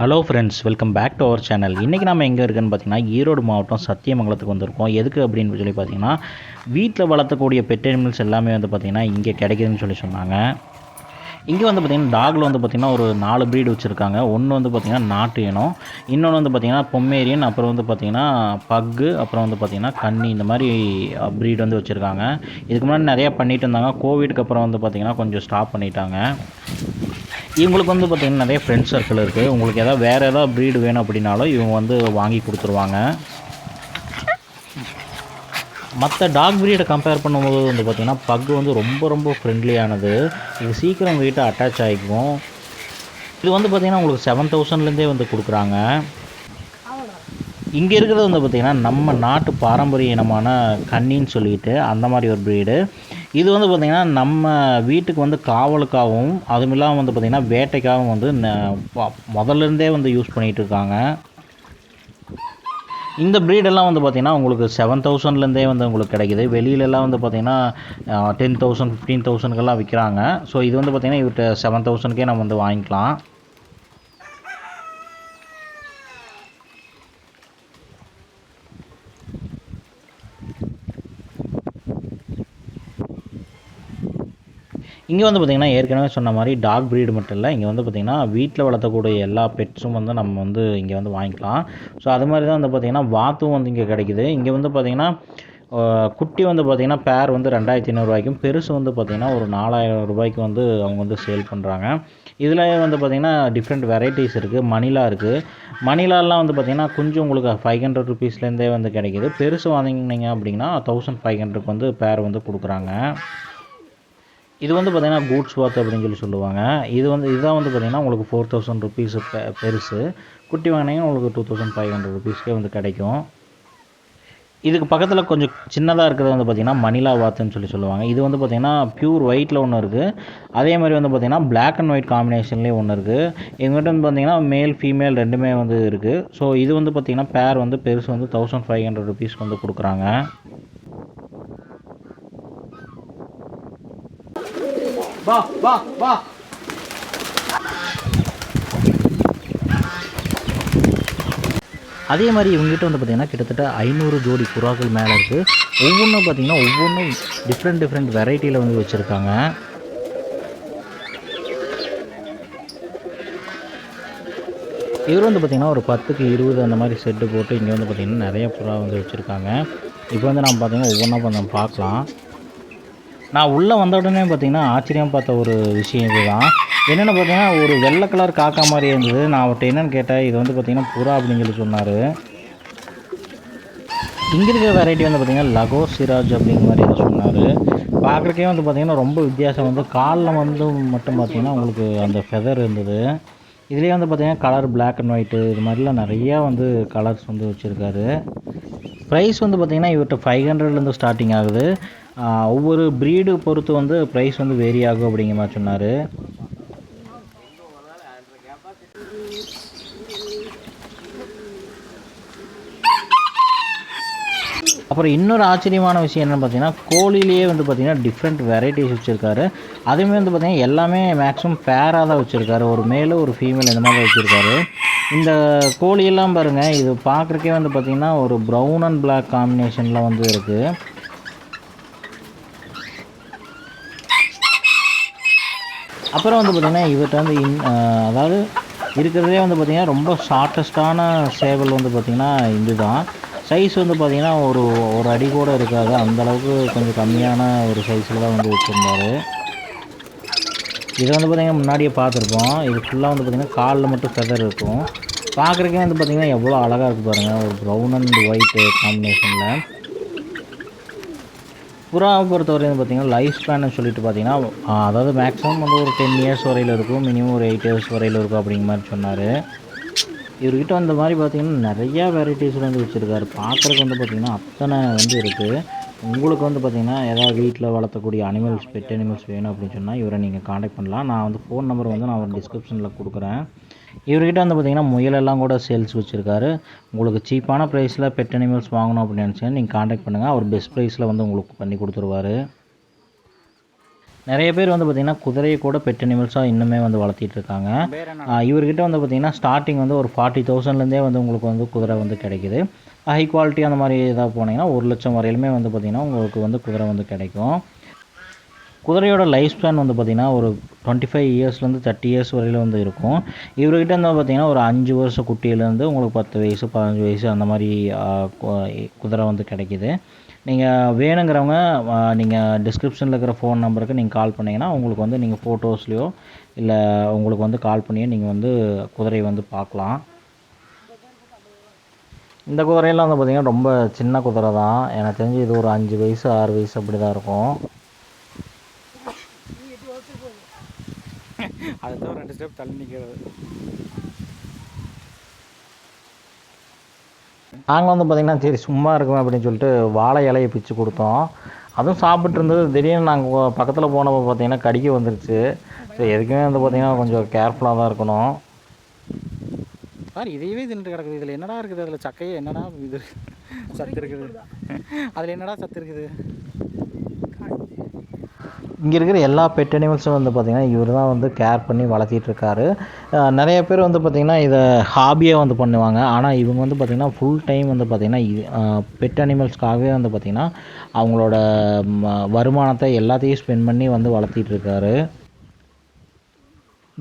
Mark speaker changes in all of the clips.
Speaker 1: Hello friends welcome back to our channel இன்றைக்கி நம்ம எங்கே இருக்குன்னு பார்த்தீங்கன்னா ஈரோடு மாவட்டம் சத்தியமங்கலத்துக்கு வந்திருக்கோம். எதுக்கு அப்படின்னு சொல்லி பார்த்தீங்கன்னா வீட்டில் வளர்த்தக்கூடிய பெட் அனிமல்ஸ் எல்லாமே வந்து பார்த்திங்கன்னா இங்கே கிடைக்குதுன்னு சொல்லி சொன்னாங்க. இங்கே வந்து பார்த்திங்கன்னா டாகில் வந்து பார்த்திங்கன்னா ஒரு நாலு ப்ரீடு வச்சுருக்காங்க. ஒன்று வந்து பார்த்திங்கன்னா நாட்டு இனம். இன்னொன்று வந்து பார்த்திங்கன்னா பொம்மேரியன். அப்புறம் வந்து பார்த்திங்கன்னா பக்கு அப்புறம் வந்து பார்த்திங்கன்னா கன்னி. இந்த மாதிரி ப்ரீட் வந்து வச்சுருக்காங்க. இதுக்கு முன்னாடி நிறையா பண்ணிகிட்டு இருந்தாங்க. கோவிடுக்கு அப்புறம் வந்து பார்த்திங்கன்னா கொஞ்சம் ஸ்டாப் பண்ணிட்டாங்க. இவங்களுக்கு வந்து பார்த்திங்கன்னா நிறைய ஃப்ரெண்ட் சர்க்கிள் இருக்குது உங்களுக்கு எதாவது வேறு ஏதாவது ப்ரீடு வேணும் அப்படின்னாலும் இவங்க வந்து வாங்கி கொடுத்துருவாங்க. மற்ற டாக் ப்ரீடை கம்பேர் பண்ணும்போது வந்து பார்த்திங்கன்னா பக்கு வந்து ரொம்ப ரொம்ப ஃப்ரெண்ட்லியானது இது சீக்கிரம் வீட்டை அட்டாச் ஆகிக்கும். இது வந்து பார்த்திங்கன்னா உங்களுக்கு செவன் தௌசண்ட்லேருந்தே வந்து கொடுக்குறாங்க. இங்கே இருக்கிறது வந்து பார்த்திங்கன்னா நம்ம நாட்டு பாரம்பரிய இனமான கன்னின்னு சொல்லிட்டு அந்த மாதிரி ஒரு ப்ரீடு இது வந்து பார்த்திங்கன்னா நம்ம வீட்டுக்கு வந்து காவலுக்காகவும் அதுவும் இல்லாமல் வந்து பார்த்திங்கன்னா வேட்டைக்காகவும் வந்து முதல்லேருந்தே முதல்ல இருந்தே வந்து யூஸ் பண்ணிகிட்டு இருக்காங்க. இந்த ப்ரீடெல்லாம் வந்து பார்த்திங்கன்னா உங்களுக்கு செவன் தௌசண்ட்லேருந்தே வந்து உங்களுக்கு கிடைக்குது. வெளியிலலாம் வந்து பார்த்திங்கன்னா டென் தௌசண்ட் ஃபிஃப்டீன் தௌசண்ட்கெல்லாம் விற்கிறாங்க ஸோ இது வந்து பார்த்திங்கன்னா இவர்கிட்ட செவன் தௌசண்ட்க்கே நம்ம வந்து வாங்கிக்கலாம். இங்கே வந்து பார்த்திங்கன்னா ஏற்கனவே சொன்ன மாதிரி டாக் ப்ரீடு மட்டும் இல்லை இங்கே வந்து பார்த்திங்கன்னா வீட்டில் வளர்த்தக்கூடிய எல்லா பெட்ஸும் வந்து நம்ம வந்து இங்கே வந்து வாங்கிக்கலாம். ஸோ அது மாதிரி தான் வந்து பார்த்திங்கன்னா வாத்தும் வந்து இங்கே கிடைக்குது. இங்கே வந்து பார்த்திங்கன்னா குட்டி வந்து பார்த்திங்கன்னா பேர் வந்து ரெண்டாயிரத்தி ஐநூறுரூவாய்க்கும் பெருசு வந்து பார்த்திங்கன்னா ஒரு நாலாயிரம் ரூபாய்க்கு வந்து அவங்க வந்து சேல் பண்ணுறாங்க இதில் வந்து பார்த்திங்கன்னா டிஃப்ரெண்ட் வெரைட்டிஸ் இருக்குது மணிலா இருக்குது மணிலாலாம் வந்து பார்த்திங்கன்னா கொஞ்சம் உங்களுக்கு ஃபைவ் ஹண்ட்ரட் ருபீஸ்லேருந்தே வந்து கிடைக்குது. பெருசு வாங்கினீங்க அப்படின்னா தௌசண்ட் ஃபைவ் ஹண்ட்ரட் வந்து பேர் வந்து கொடுக்குறாங்க. இது வந்து பார்த்திங்கன்னா கூட்ஸ் வாத் அப்படின்னு சொல்லி சொல்லுவாங்க. இது வந்து இதுதான் வந்து பார்த்திங்கன்னா உங்களுக்கு ஃபோர் தௌசண்ட் ருபீஸ் பெருசு. குட்டி வாங்கினீங்கன்னா உங்களுக்கு டூ தௌசண்ட் ஃபைவ் ஹண்ட்ரட் ருபீஸ்க்கே வந்து கிடைக்கும். இதுக்கு பக்கத்தில் கொஞ்சம் சின்னதாக இருக்கிறது வந்து பார்த்திங்கன்னா மணிலா வாத்துன்னு சொல்லி சொல்லுவாங்க. இது வந்து பார்த்திங்கன்னா பியூர் ஒயிட்டில் ஒன்று இருக்குது அதே மாதிரி வந்து பார்த்திங்கன்னா பிளாக் அண்ட் ஒயிட் காம்பினேஷன்லேயே ஒன்று இருக்குது எங்கள்கிட்ட வந்து பார்த்திங்கன்னா மேல் ஃபீமேல் ரெண்டுமே வந்து இருக்குது ஸோ இது வந்து பார்த்திங்கன்னா பேர் வந்து பெருசு வந்து தௌசண்ட் ஃபைவ் ஹண்ட்ரட் ருபீஸ்க்கு வந்து கொடுக்குறாங்க. வா வா வா. அதே மாதிரி இவங்ககிட்ட வந்து பார்த்திங்கன்னா கிட்டத்தட்ட ஐநூறு ஜோடி புறாக்கள் மேலே இருக்குது ஒவ்வொன்றும் பார்த்திங்கன்னா ஒவ்வொன்றும் டிஃப்ரெண்ட் டிஃப்ரெண்ட் வெரைட்டியில் வந்து வச்சுருக்காங்க. இவர் வந்து பார்த்திங்கன்னா ஒரு பத்துக்கு இருபது அந்த மாதிரி செட்டு போட்டு இங்கே வந்து பார்த்திங்கன்னா நிறைய புறா வந்து வச்சுருக்காங்க. இப்போ வந்து நம்ம பார்த்திங்கன்னா ஒவ்வொன்றா கொஞ்சம் பார்க்கலாம். நான் உள்ளே வந்த உடனே பார்த்தீங்கன்னா ஆச்சரியம் பார்த்த ஒரு விஷயம் இதுதான். என்னென்னு பார்த்தீங்கன்னா ஒரு வெள்ளை கலர் காக்கா மாதிரி இருந்தது. நான் அவர்கிட்ட என்னென்னு கேட்டேன் இது வந்து பார்த்தீங்கன்னா புறா அப்படின்னு சொல்லி சொன்னார். இங்கே இருக்கிற வெரைட்டி வந்து பார்த்தீங்கன்னா லகோ சிராஜ் அப்படிங்கிற மாதிரி சொன்னார். பார்க்குறக்கே வந்து பார்த்தீங்கன்னா ரொம்ப வித்தியாசம் வந்து காலில் வந்து மட்டும் பார்த்திங்கன்னா உங்களுக்கு அந்த ஃபெதர் இருந்தது. இதுலேயே வந்து பார்த்திங்கன்னா கலர் பிளாக் அண்ட் ஒயிட்டு இது மாதிரிலாம் நிறையா வந்து கலர்ஸ் வந்து வச்சுருக்காரு. ப்ரைஸ் வந்து பார்த்திங்கன்னா இவர்கிட்ட ஃபைவ் ஹண்ட்ரட்லேருந்து ஸ்டார்டிங் ஆகுது. ஒவ்வொரு ப்ரீடு பொறுத்து வந்து ப்ரைஸ் வந்து வேரி ஆகும் அப்படிங்கிற மாதிரி சொன்னார். அப்புறம் இன்னொரு ஆச்சரியமான விஷயம் என்னென்னு பார்த்தீங்கன்னா கோழிலேயே வந்து பார்த்தீங்கன்னா டிஃப்ரெண்ட் வெரைட்டிஸ் வச்சுருக்காரு. அதுவுமே வந்து பார்த்தீங்கன்னா எல்லாமே மேக்ஸிமம் ஃபேராக தான் வச்சுருக்காரு. ஒரு மேலே ஒரு ஃபீமேல் இந்த மாதிரி வச்சுருக்காரு. இந்த கோழியெல்லாம் பாருங்கள் இது பார்க்குறக்கே வந்து பார்த்தீங்கன்னா ஒரு ப்ரௌன் அண்ட் பிளாக் காம்பினேஷனில் வந்து இருக்குது அப்புறம் வந்து பார்த்திங்கன்னா இவர்கிட்ட வந்து இன் அதாவது இருக்கிறதே வந்து பார்த்திங்கன்னா ரொம்ப ஷார்ட்டஸ்டான சேவல் வந்து பார்த்திங்கன்னா இது தான் சைஸ் வந்து பார்த்திங்கன்னா ஒரு ஒரு அடி கூட இருக்காது. அந்தளவுக்கு கொஞ்சம் கம்மியான ஒரு சைஸில் தான் வந்து வச்சுருந்தாரு. இதை வந்து பார்த்திங்கன்னா முன்னாடியே பார்த்துருப்போம். இது ஃபுல்லாக வந்து பார்த்திங்கன்னா காலில் மட்டும் ஃபெதர் இருக்கும். பார்க்குறக்கே வந்து பார்த்திங்கன்னா எவ்வளோ அழகாக இருக்குது பாருங்கள் ஒரு ப்ரௌன் அண்ட் ஒயிட்டு காம்பினேஷனில் புறாவை பொறுத்தவரையும் பார்த்திங்கன்னா லைஃப் ஸ்பேன்னு சொல்லிட்டு பார்த்தீங்கன்னா அதாவது மேக்ஸிமம் வந்து ஒரு டென் இயர்ஸ் வரையில் இருக்கும். மினிமம் ஒரு எயிட் இயர்ஸ் வரையில் இருக்கும் அப்படிங்கிற மாதிரி சொன்னார். இவர்கிட்ட அந்த மாதிரி பார்த்திங்கன்னா நிறையா வெரைட்டிஸ் வந்து வச்சுருக்காரு. பார்க்குறதுக்கு வந்து பார்த்திங்கன்னா அத்தனை வந்து இருக்குது உங்களுக்கு வந்து பார்த்திங்கன்னா ஏதாவது வீட்டில் வளர்த்தக்கூடிய அனிமல்ஸ் பெட் அனிமல்ஸ் வேணும் அப்படின்னு சொன்னால் இவரை நீங்கள் காண்டாக்ட் பண்ணலாம். நான் வந்து ஃபோன் நம்பர் வந்து நான் டிஸ்கிரிப்ஷனில் கொடுக்குறேன். இவர்கிட்ட வந்து பார்த்திங்கன்னா முயலெல்லாம் கூட சேல்ஸ் வச்சுருக்காரு. உங்களுக்கு சீப்பான ப்ரைஸில் பெட் அனிமல்ஸ் வாங்கணும் அப்படின்னு நினச்சிங்கன்னா நீங்கள் காண்டாக்ட் பண்ணுங்கள் அவர் பெஸ்ட் ப்ரைஸில் வந்து உங்களுக்கு பண்ணி கொடுத்துருவாரு. நிறைய பேர் வந்து பார்த்திங்கன்னா குதிரையை கூட பெட் அனிமல்ஸாக இன்னுமே வந்து வளர்த்திட்டு இருக்காங்க. இவர்கிட்ட வந்து பார்த்திங்கன்னா ஸ்டார்டிங் வந்து ஒரு ஃபார்ட்டி தௌசண்ட்லேருந்தே வந்து உங்களுக்கு வந்து குதிரை வந்து கிடைக்குது. ஹை குவாலிட்டி அந்த மாதிரி இதாக போனீங்கன்னா ஒரு லட்சம் வரையிலுமே வந்து பார்த்திங்கன்னா உங்களுக்கு வந்து குதிரை வந்து கிடைக்கும். குதிரையோட லைஃப் ஸ்பேன் வந்து பார்த்திங்கன்னா ஒரு டுவெண்ட்டி ஃபைவ் இயர்ஸ்லேருந்து தேர்ட்டி இயர்ஸ் வரையிலும் வந்து இருக்கும். இவர்கிட்ட வந்து பார்த்திங்கன்னா ஒரு அஞ்சு வருஷம் குட்டியிலேருந்து உங்களுக்கு பத்து வயசு பதினஞ்சு வயசு அந்த மாதிரி குதிரை வந்து கிடைக்கிது. நீங்கள் வேணுங்கிறவங்க நீங்கள் டிஸ்கிரிப்ஷனில் இருக்கிற ஃபோன் நம்பருக்கு நீங்கள் கால் பண்ணிங்கன்னா உங்களுக்கு வந்து நீங்கள் ஃபோட்டோஸ்லையோ இல்லை உங்களுக்கு வந்து கால் பண்ணியோ நீங்கள் வந்து குதிரையை வந்து பார்க்கலாம். இந்த குதிரையெல்லாம் வந்து பார்த்திங்கன்னா ரொம்ப சின்ன குதிரை தான். எனக்கு தெரிஞ்சு இது ஒரு அஞ்சு வயசு ஆறு வயசு அப்படி தான் இருக்கும்
Speaker 2: அதுதான் ரெண்டு ஸ்டெப் தள்ளி நிற்கிறது
Speaker 1: நாங்கள் வந்து பார்த்திங்கன்னா சரி சும்மா இருக்குமே அப்படின்னு சொல்லிட்டு வாழை இலையை பிச்சு கொடுத்தோம். அதுவும் சாப்பிட்டு இருந்தது. திடீர்னு நாங்கள் பக்கத்தில் போனப்போ பார்த்தீங்கன்னா கடிக்க வந்துருச்சு. ஸோ எதுக்குமே வந்து பார்த்திங்கன்னா கொஞ்சம் கேர்ஃபுல்லாக தான் இருக்கணும்.
Speaker 2: பாரு இதையவே தின்னுட்டு கிடக்குது. இதில் என்னடா இருக்குது? அதில் சக்கையே என்னடா இது? சத்து இருக்குது. அதில் என்னடா சத்து இருக்குது?
Speaker 1: இங்கே இருக்கிற எல்லா பெட் அனிமல்ஸும் வந்து பார்த்திங்கன்னா இவர் தான் வந்து கேர் பண்ணி வளர்த்திட்டு இருக்காரு நிறைய பேர் வந்து பார்த்திங்கன்னா இதை ஹாபியாக வந்து பண்ணுவாங்க. ஆனால் இவங்க வந்து பார்த்திங்கன்னா ஃபுல் டைம் வந்து பார்த்திங்கன்னா பெட் அனிமல்ஸ்க்காகவே வந்து பார்த்திங்கன்னா அவங்களோட ம, வருமானத்தை எல்லாத்தையும் ஸ்பெண்ட் பண்ணி வந்து வளர்த்திட்டு இருக்காரு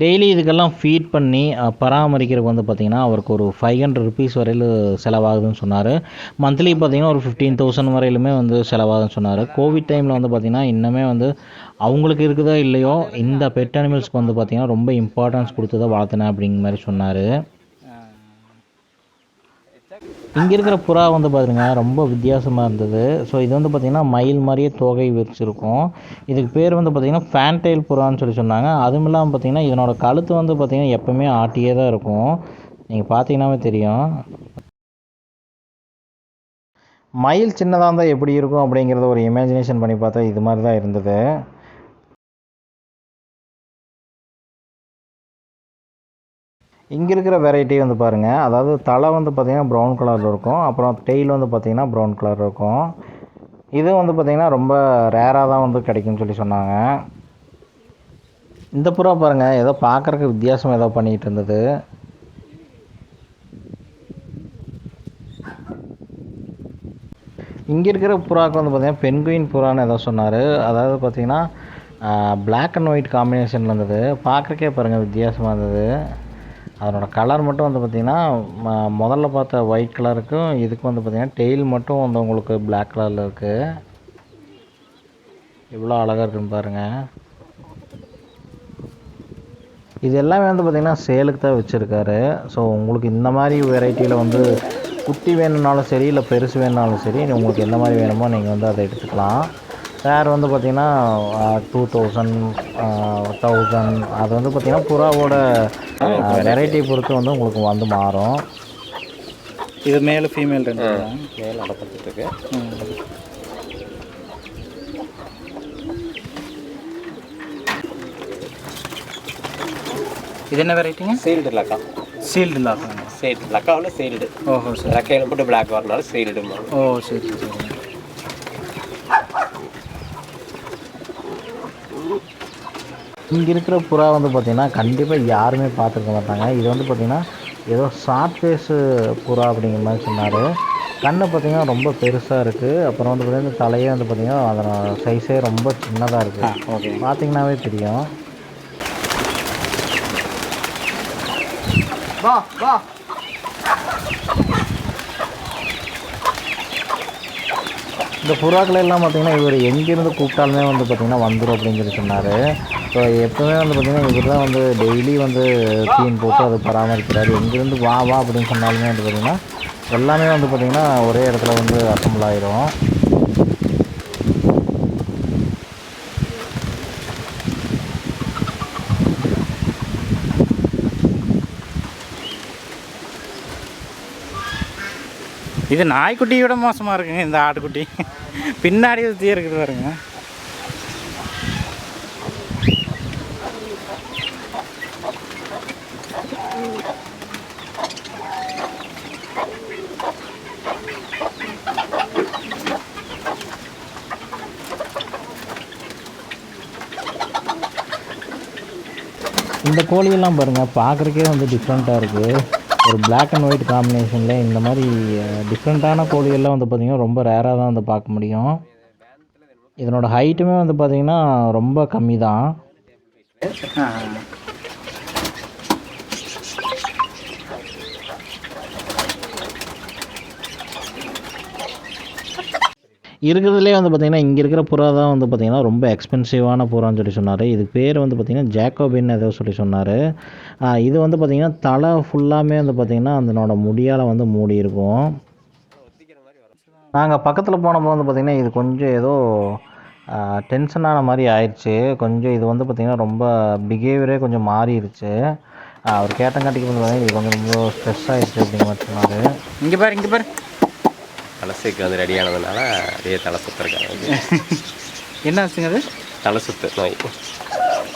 Speaker 1: டெய்லி இதுக்கெல்லாம் ஃபீட் பண்ணி பராமரிக்கிறதுக்கு வந்து பார்த்திங்கன்னா அவருக்கு ஒரு ஃபைவ் ஹண்ட்ரட் ருபீஸ் வரையில் செலவாகுதுன்னு சொன்னார். மந்த்லி பார்த்திங்கன்னா ஒரு ஃபிஃப்டீன் தௌசண்ட் வரையிலுமே வந்து செலவாகுதுன்னு சொன்னார். கோவிட் டைமில் வந்து பார்த்திங்கன்னா இன்னுமே வந்து அவங்களுக்கு இருக்குதோ இல்லையோ இந்த பெட் அனிமல்ஸ்க்கு வந்து பார்த்திங்கன்னா ரொம்ப இம்பார்ட்டன்ஸ் கொடுத்து தான் வளர்த்தினேன் அப்படிங்கிற மாதிரி சொன்னார். இங்கே இருக்கிற புறா வந்து பார்த்தீங்கன்னா ரொம்ப வித்தியாசமாக இருந்தது. ஸோ இது வந்து பார்த்திங்கன்னா மயில் மாதிரியே தோகை வச்சுருக்கும் இதுக்கு பேர் வந்து பார்த்திங்கன்னா ஃபேன்டைல் புறான்னு சொல்லி சொன்னாங்க. அதுவும் இல்லாமல் பார்த்திங்கன்னா இதனோட கழுத்து வந்து பார்த்திங்கன்னா எப்போவுமே ஆட்டியே தான் இருக்கும். நீங்கள் பார்த்தீங்கன்னாவே தெரியும். மயில் சின்னதாக இருந்தால் எப்படி இருக்கும் அப்படிங்கிறத ஒரு இமேஜினேஷன் பண்ணி பார்த்தா இது மாதிரி தான் இருந்தது. இங்கே இருக்கிற வெரைட்டி வந்து பாருங்கள் அதாவது தலை வந்து பார்த்திங்கன்னா ப்ரௌன் கலரில் இருக்கும். அப்புறம் டெய்ல் வந்து பார்த்திங்கன்னா ப்ரௌன் கலர் இருக்கும். இது வந்து பார்த்திங்கன்னா ரொம்ப ரேராக தான் வந்து கிடைக்கும்னு சொல்லி சொன்னாங்க. இந்த புறா பாருங்கள் ஏதோ பார்க்குறக்கு வித்தியாசம் ஏதோ பண்ணிகிட்டு இருந்தது. இங்கே இருக்கிற புறாக்கு வந்து பார்த்திங்கன்னா பென்குயின் புறான்னு ஏதோ சொன்னார். அதாவது பார்த்திங்கன்னா பிளாக் அண்ட் ஒயிட் காம்பினேஷனில் இருந்தது. பார்க்குறக்கே பாருங்கள் வித்தியாசமாக இருந்தது. அதனோட கலர் மட்டும் வந்து பார்த்திங்கன்னா ம- முதல்ல பார்த்த ஒயிட் கலருக்கும் இதுக்கு வந்து பார்த்திங்கன்னா டெய்ல் மட்டும் வந்து உங்களுக்கு பிளாக் கலரில் இருக்குது எவ்வளோ அழகாக இருக்குன்னு பாருங்கள் இது எல்லாமே வந்து பார்த்திங்கன்னா சேலுக்கு தான் வச்சுருக்காரு. ஸோ உங்களுக்கு இந்த மாதிரி வெரைட்டியில் வந்து குட்டி வேணும்னாலும் சரி இல்லை பெருசு வேணுனாலும் சரி உங்களுக்கு எந்த மாதிரி வேணுமோ நீங்கள் வந்து அதை எடுத்துக்கலாம். ஃபேர் வந்து பார்த்திங்கன்னா டூ தௌசண்ட் தௌசண்ட் அது வந்து பார்த்திங்கன்னா புறாவோட வெரைட்டி பொறுத்து வந்து உங்களுக்கு வந்து மாறும்.
Speaker 2: இது மேலே ஃபீமேல் ரெண்டு
Speaker 3: மேல் அடப்பத்துட்டு இருக்கு
Speaker 2: இது என்ன வெரைட்டிங்க
Speaker 3: சீல்டு லக்கா
Speaker 2: சீல்டு லாக்காங்க
Speaker 3: சீல்டு லக்காவில் சீல்டு
Speaker 2: ஓஹோ சரி.
Speaker 3: ரெக்கையில் போட்டு பிளாக் வரனால சீல்டு
Speaker 2: ஓ சரி சரி.
Speaker 1: இங்கே இருக்கிற புறா வந்து பார்த்திங்கன்னா கண்டிப்பாக யாருமே பார்த்துருக்க மாட்டாங்க. இது வந்து பார்த்திங்கன்னா ஏதோ ஃபேஸு புறா அப்படிங்கிற மாதிரி சொன்னார். கண்ணு பார்த்திங்கன்னா ரொம்ப பெருசாக இருக்குது அப்புறம் வந்து பார்த்திங்கன்னா தலையே வந்து பார்த்திங்கன்னா அதனோட சைஸே ரொம்ப சின்னதாக இருக்குது
Speaker 2: ஓகே
Speaker 1: பார்த்தீங்கன்னாவே தெரியும்.
Speaker 2: வா வா.
Speaker 1: இந்த புறாக்கள் எல்லாம் பார்த்திங்கன்னா இவர் எங்கேருந்து கூப்பிட்டாலுமே வந்து பார்த்திங்கன்னா வந்துடும் அப்படின்னு சொல்லி சொன்னார். ஸோ எப்போவுமே வந்து பார்த்திங்கன்னா இவர் தான் வந்து டெய்லி வந்து தீன் போட்டு அதை பராமரிக்கிறார். எங்கேருந்து வா வா அப்படின்னு சொன்னாலுமே வந்து பார்த்திங்கன்னா எல்லாமே வந்து பார்த்திங்கன்னா ஒரே இடத்துல வந்து அசம்பிள் ஆயிரும்.
Speaker 2: இது நாய்க்குட்டியோட மோசமாக இருக்குங்க இந்த ஆட்டுக்குட்டி. பின்னாடி சுற்றி இருக்குது பாருங்க.
Speaker 1: இந்த கோழியெல்லாம் பாருங்கள் பார்க்குறக்கே வந்து டிஃப்ரெண்ட்டாக இருக்குது ஒரு பிளாக் அண்ட் ஒயிட் காம்பினேஷனில் இந்த மாதிரி டிஃப்ரெண்ட்டான கோழிகள்லாம் வந்து பார்த்திங்கன்னா ரொம்ப ரேராக தான் வந்து பார்க்க முடியும். இதனோட ஹைட்டுமே வந்து பார்த்திங்கன்னா ரொம்ப கம்மி தான் இருக்கிறதுலே வந்து பார்த்திங்கன்னா இங்கே இருக்கிற புறா தான் வந்து பார்த்திங்கன்னா ரொம்ப எக்ஸ்பென்சிவான புறான்னு சொல்லி சொன்னார். இதுக்கு பேர் வந்து பார்த்திங்கன்னா ஜாக்கோபின் ஏதோ சொல்லி சொன்னார். இது வந்து பார்த்திங்கன்னா தலை ஃபுல்லாமே வந்து பார்த்திங்கன்னா அதனோட முடியால் வந்து மூடி இருக்கும். நாங்கள் பக்கத்தில் போனப்போ வந்து பார்த்திங்கன்னா இது கொஞ்சம் ஏதோ டென்ஷனான மாதிரி ஆயிடுச்சு கொஞ்சம் இது வந்து பார்த்திங்கன்னா ரொம்ப பிஹேவியரே கொஞ்சம் மாறிடுச்சு அவர் கேட்டங்காட்டிக்கு வந்து பார்த்திங்கன்னா இது கொஞ்சம் ரொம்ப ஸ்ட்ரெஸ் ஆயிடுச்சு அப்படிங்கிற மாதிரி சொன்னார்.
Speaker 2: இங்கே பாரு இங்கே பாரு.
Speaker 3: தலசுக்கு வந்து ரெடி ஆனதுனால அப்படியே தலை சுத்து இருக்காங்க
Speaker 2: என்ன ஆச்சுங்க அது?
Speaker 3: தலை சுத்து நோய்.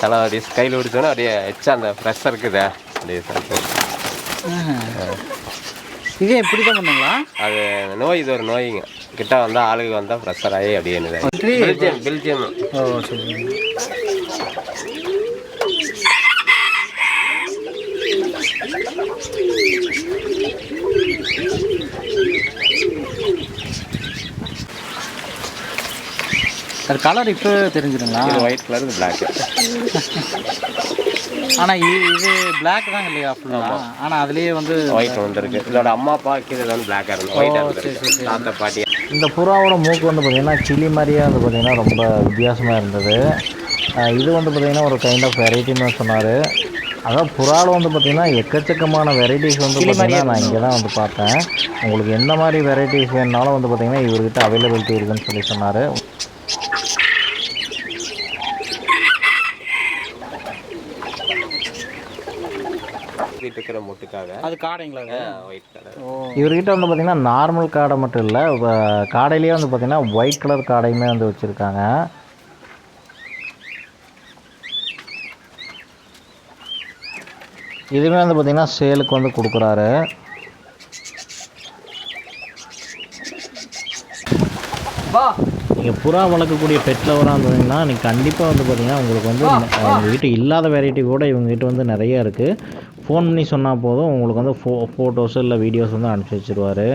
Speaker 3: தலை அப்படியே கையில் பிடிச்சோன்னா அப்படியே எச்சா அந்த ப்ரெஷர் இருக்குதே. அப்படியே.
Speaker 2: இதே இப்படி தான் பண்ணுங்களா?
Speaker 3: அது நோய் இது ஒரு நோய்ங்க. கிட்ட வந்தால் ஆளுக்கு வந்தால் ப்ரெஷர் ஆகி அப்படியே பெல்ஜியம் பெல்ஜியம்.
Speaker 2: ஓ சரி அது கலர் இப்போ தெரிஞ்சிருங்களா?
Speaker 3: இது ஒயிட் கலர் இது பிளாக்
Speaker 2: ஆனால் இது இது பிளாக் தான் இல்லையா ஃபுல்லாக ஆனால் அதுலேயே வந்து
Speaker 3: ஒயிட் வந்துருக்கு. இதோட அம்மா அப்பா கீழே வந்து பிளாக்காக இருந்தது ஒயிட்டாக இருந்தது தாத்தா பாட்டி.
Speaker 1: இந்த புறாவோட மூக்கு வந்து பார்த்திங்கன்னா கிளி மாதிரியே வந்து பார்த்திங்கன்னா ரொம்ப வித்தியாசமாக இருந்தது. இது வந்து பார்த்திங்கன்னா ஒரு கைண்ட் ஆஃப் வெரைட்டின்னு சொன்னார். அதான் புறாவில் வந்து பார்த்திங்கன்னா எக்கச்சக்கமான வெரைட்டிஸ் வந்து பார்த்திங்கன்னா நான் இங்கே தான் வந்து பார்த்தேன். உங்களுக்கு எந்த மாதிரி வெரைட்டிஸ் வேணுனாலும் வந்து பார்த்திங்கன்னா இவர்கிட்ட அவைலபிலிட்டி இருக்குன்னு சொல்லி சொன்னார்.
Speaker 3: இருக்கிற முட்டுக்காக.
Speaker 2: அது காடைங்களா?
Speaker 3: ஒயிட் கலர்
Speaker 2: ஓ.
Speaker 1: இவர்கிட்ட வந்து பார்த்திங்கன்னா நார்மல் காடை மட்டும் இல்லை காடையிலேயே வந்து பார்த்திங்கன்னா ஒயிட் கலர் காடையுமே வந்து வச்சுருக்காங்க. இதுவுமே வந்து பார்த்திங்கன்னா சேலுக்கு வந்து கொடுக்குறாரு. நீங்கள் புறா வளர்க்கக்கூடிய பெட் லவராக இருந்ததுன்னா நீங்கள் கண்டிப்பாக வந்து பார்த்தீங்கன்னா உங்களுக்கு வந்து உங்கள் வீட்டு இல்லாத வெரைட்டி கூட இவங்ககிட்ட வந்து நிறைய இருக்குது ஃபோன் பண்ணி சொன்னால் போதும். உங்களுக்கு வந்து ஃபோ ஃபோட்டோஸ் இல்லை வீடியோஸ் வந்து அனுப்பிச்சி வச்சிருவாரு.